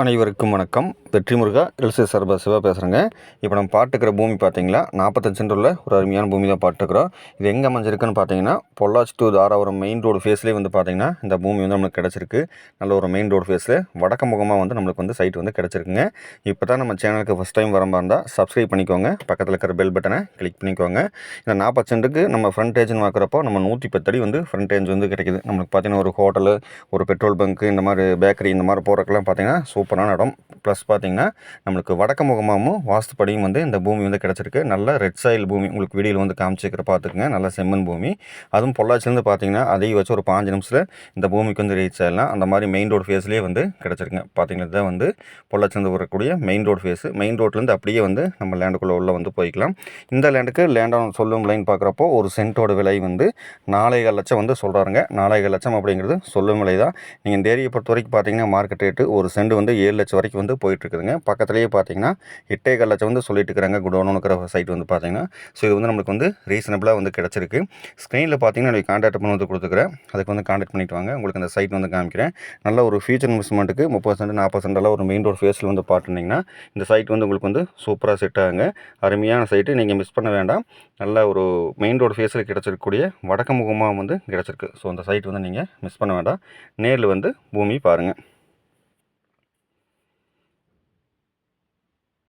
அனைவருக்கும் வணக்கம். வெற்றி முருகா எல்சி சர்பா சிவா பேசுகிறேங்க இப்போ நம்ம பாட்டுக்கிற பூமி பார்த்தீங்களா? நாற்பத்தஞ்சு சென்டரில் உள்ள ஒரு அருமையான பூமி தான் பாட்டுக்கிறோம். இது எங்கே அமைஞ்சிருக்குன்னு பார்த்தீங்கன்னா Pollachi to Dharapuram main road ஃபேஸ்லேயே வந்து பார்த்தீங்கன்னா இந்த பூமி வந்து நம்மளுக்கு கிடச்சிருக்கு. நல்ல ஒரு மெயின் ரோடு ஃபேஸில் வடக்கு முகமாக வந்து நம்மளுக்கு வந்து சைட் வந்து கிடச்சிருக்குங்க. இப்போ தான் நம்ம சேனலுக்கு ஃபஸ்ட் டைம் வர இருந்தால் சப்ஸ்கிரைப் பண்ணிக்கோங்க. பக்கத்தில் இருக்கிற பெல் பட்டனை கிளிக் பண்ணிக்கோங்க. இந்த நாற்பது சென்ட்டுக்கு நம்ம ஃப்ரண்டேஜ்னு பார்க்குறப்போ நம்ம நூற்றி பத்தடி வந்து ஃப்ரண்ட் ஏஜ் வந்து கிடைக்குது. நம்மளுக்கு பார்த்தீங்கன்னா ஒரு ஹோட்டலு ஒரு பெட்ரோல் பங்க்கு இந்த மாதிரி பேக்கரி இந்த மாதிரி போகிறக்கெல்லாம் பார்த்தீங்கன்னா சூப்பரான இடம். ப்ளஸ் பார்த்தீங்கன்னா நம்மளுக்கு வடக்கு முகமாகவும் வாஸ்துப்படியும் வந்து இந்த பூமி வந்து கிடச்சிருக்கு. நல்ல ரெட் சாயில் பூமி உங்களுக்கு வீடியோவில் வந்து காமிச்சிக்கிற பார்த்துக்குங்க நல்ல செம்மண் பூமி. அதுவும் பொள்ளாச்சிலேருந்து பார்த்தீங்கன்னா அதையும் வச்சு ஒரு பாஞ்சு நிமிஷத்தில் இந்த பூமிக்கு வந்து ரீச் ஆகலாம் அந்த மாதிரி மெயின் ரோடு ஃபேஸ்லேயே வந்து கிடச்சிருக்குங்க பார்த்தீங்கன்னா இதுதான் வந்து பொள்ளாச்சிலேருந்து வரக்கூடிய மெயின் ரோடு ஃபேஸு மெயின் ரோட்லேருந்து அப்படியே வந்து நம்ம லேண்டுக்குள்ளே உள்ள வந்து போய்க்கலாம். இந்த லேண்டுக்கு லேண்டான சொல்லும் லைன் பார்க்குறப்போ ஒரு சென்ட்டோட விலை வந்து நாலேகால் லட்சம் வந்து சொல்கிறாருங்க நாலேகால் லட்சம் அப்படிங்கிறது சொல்லும் விலை தான் நீங்கள் இந்த ஏரியை பொறுத்த வரைக்கும் பார்த்தீங்கன்னா மார்க்கெட் ரேட்டு ஒரு சென்ட் வந்து ஏழு லட்சம் வரைக்கும் வந்து போயிட்டுருக்குதுங்க. பக்கத்துலேயே பார்த்தீங்கன்னா எட்டே கால் லட்சம் வந்து சொல்லிட்டு இருக்கிறாங்க குடோனு இருக்கிற சைட் வந்து பார்த்தீங்கன்னா. ஸோ இது வந்து நம்மளுக்கு வந்து ரீசனபிளாக வந்து கிடச்சிருக்கு. ஸ்க்ரீனில் பார்த்தீங்கன்னா எனக்கு காண்டாக்ட் பண்ணி வந்து கொடுத்துக்கிறேன். அதுக்கு வந்து காண்டாக்ட் பண்ணிட்டு வாங்க. உங்களுக்கு அந்த சைட் வந்து காமிக்கிறேன். நல்ல ஒரு ஃபியூச்சர் இன்வெஸ்ட்மெண்ட்டுக்கு முப்பது சென்ட் நாற்பது சென்டெல்லாம் ஒரு மெயின் ரோடு ஃபேஸில் வந்து பார்த்துட்டிங்கன்னா இந்த சைட் வந்து உங்களுக்கு வந்து சூப்பராக செட் ஆகுங்க. அருமையான சைட்டு நீங்கள் மிஸ் பண்ண வேண்டாம். நல்ல ஒரு மெயின் ரோடு ஃபேஸில் கிடச்சிருக்கக்கூடிய வடக்கு முகமாக வந்து கிடச்சிருக்கு. ஸோ அந்த சைட் வந்து நீங்கள் மிஸ் பண்ண வேண்டாம். நேரில் வந்து பூமி பாருங்கள்